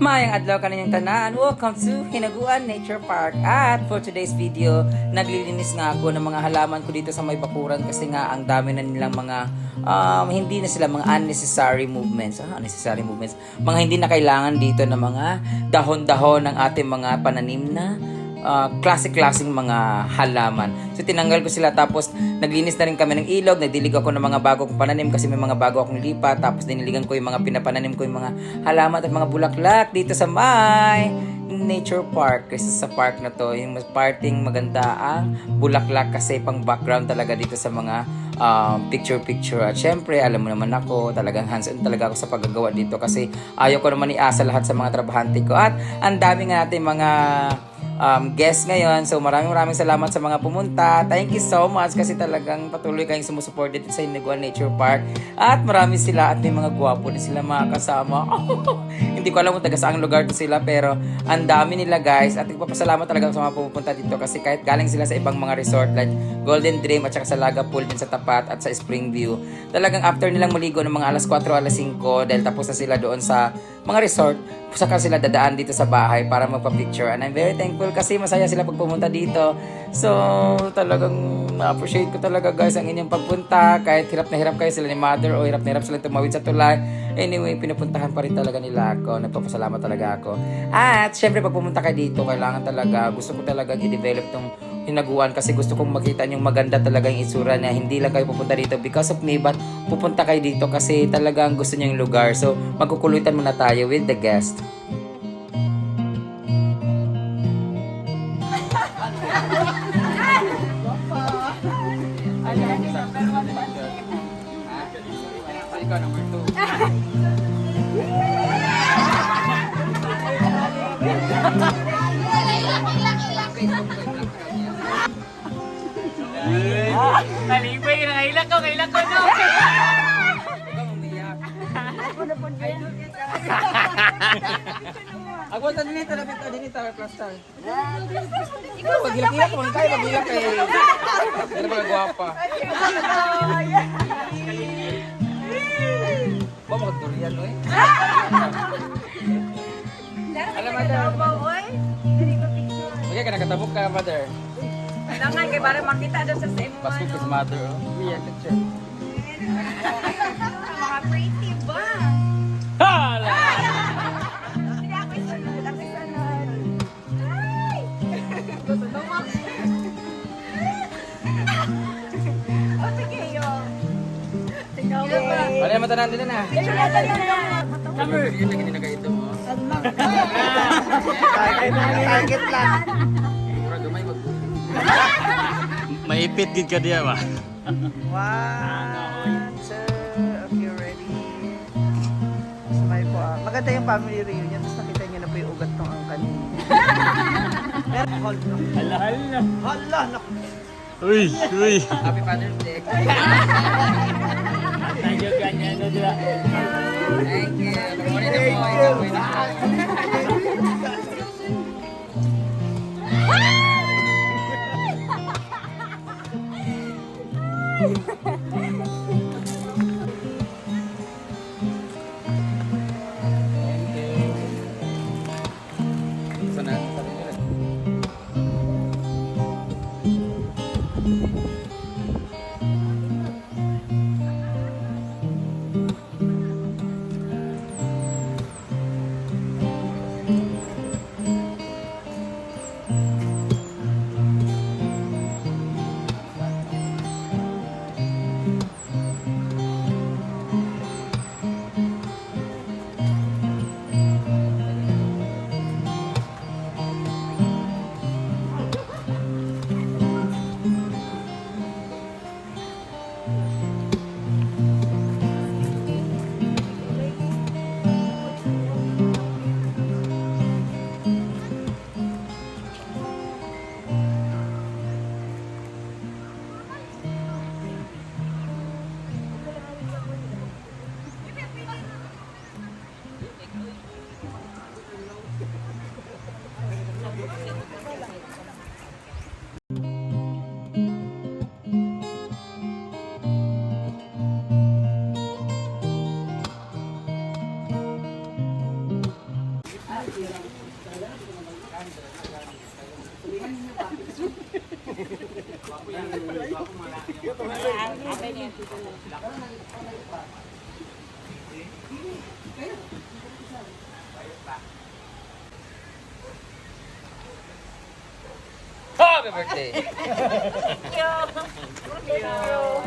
Mayang adlaw kaninyong tanan. Welcome to Hinaguan Nature Park. At for today's video, naglilinis nga ako ng mga halaman ko dito sa may bakuran kasi nga ang dami na nilang mga um, hindi na sila mga unnecessary movements. Ah, unnecessary movements. Mga hindi na kailangan dito na mga dahon-dahon ng ating mga pananim na uh, klase-klaseng mga halaman. So tinanggal ko sila tapos naglinis na rin kami ng ilog, nagdilig ako ng mga bago kong pananim kasi may mga bago akong lipat tapos diniligan ko yung mga pinapananim ko yung mga halaman at mga bulaklak dito sa may nature park. Kasi sa park na to yung parting maganda ang bulaklak kasi pang background talaga dito sa mga um, picture-picture. At syempre alam mo naman ako talagang hands-on talaga ako sa paggagawa dito kasi ayaw ko naman iasa lahat sa mga trabahante ko. At ang dami nga natin mga um, guest ngayon. So maraming maraming salamat sa mga pumunta. Thank you so much kasi talagang patuloy kayong sumusupport dito sa Iniguan Nature Park. At marami sila at may mga gwapo din sila mga kasama. Hindi ko alam kung taga saang lugar to sila pero ang dami nila guys. At nagpapasalamat talaga sa mga pumupunta dito kasi kahit galing sila sa ibang mga resort like Golden Dream at saka sa Laga Pool din sa Tapat at sa Spring View. Talagang after nilang maligo ng mga alas 4 alas 5 dahil tapos na sila doon sa mga resort, saka sila dadaan dito sa bahay para magpa-picture. And I'm very thankful kasi masaya sila pag pumunta dito. So, talagang na-appreciate ko talaga guys ang inyong pagpunta. Kahit hirap na hirap kayo sila ni mother o hirap na hirap sila tumawid sa tulay. Anyway, pinupuntahan pa rin talaga nila ako. Nagpapasalamat talaga ako. At syempre pag pumunta kayo dito, kailangan talaga, gusto ko talaga i-develop tong hinaguan kasi gusto kong makita yung maganda talaga yung itsura na hindi lang kayo pupunta dito because of me but pupunta kayo dito kasi talagang gusto niya yung lugar so magkukulutan muna tayo with the guest Nalibay ka na kailan ko, kailan ko no. Ako sa dinito na pito dinito may plaster. Ikaw magilak-ilak mo tayo magilak kay. Pero mga gwapa. Ba mo durian eh. Alam mother. Okay ka nakatabok ka mother. Kailangan kay para makita doon sa sa imo Pasko ano. kis mother. oh. Iya picture. Mga pretty ba? Hala. Hindi ako isunod, ako isunod. Ay! O sige, yo. Ikaw ba? Wala naman tanan din na. Na. Number. Yun lagi dinagay ito mo. Target lang. Maipit gid ka diya ba? One, two, okay, ready. Smile po ah. Maganda yung family reunion. Tapos nakita niyo na po yung ugat ng ang kanina. Pero, hold no. Hala hala. Hala, naku. Uy, uy. Happy Father's Day. Nandiyo ganyan no diba? Thank you. Thank you. Happy birthday! Thank you.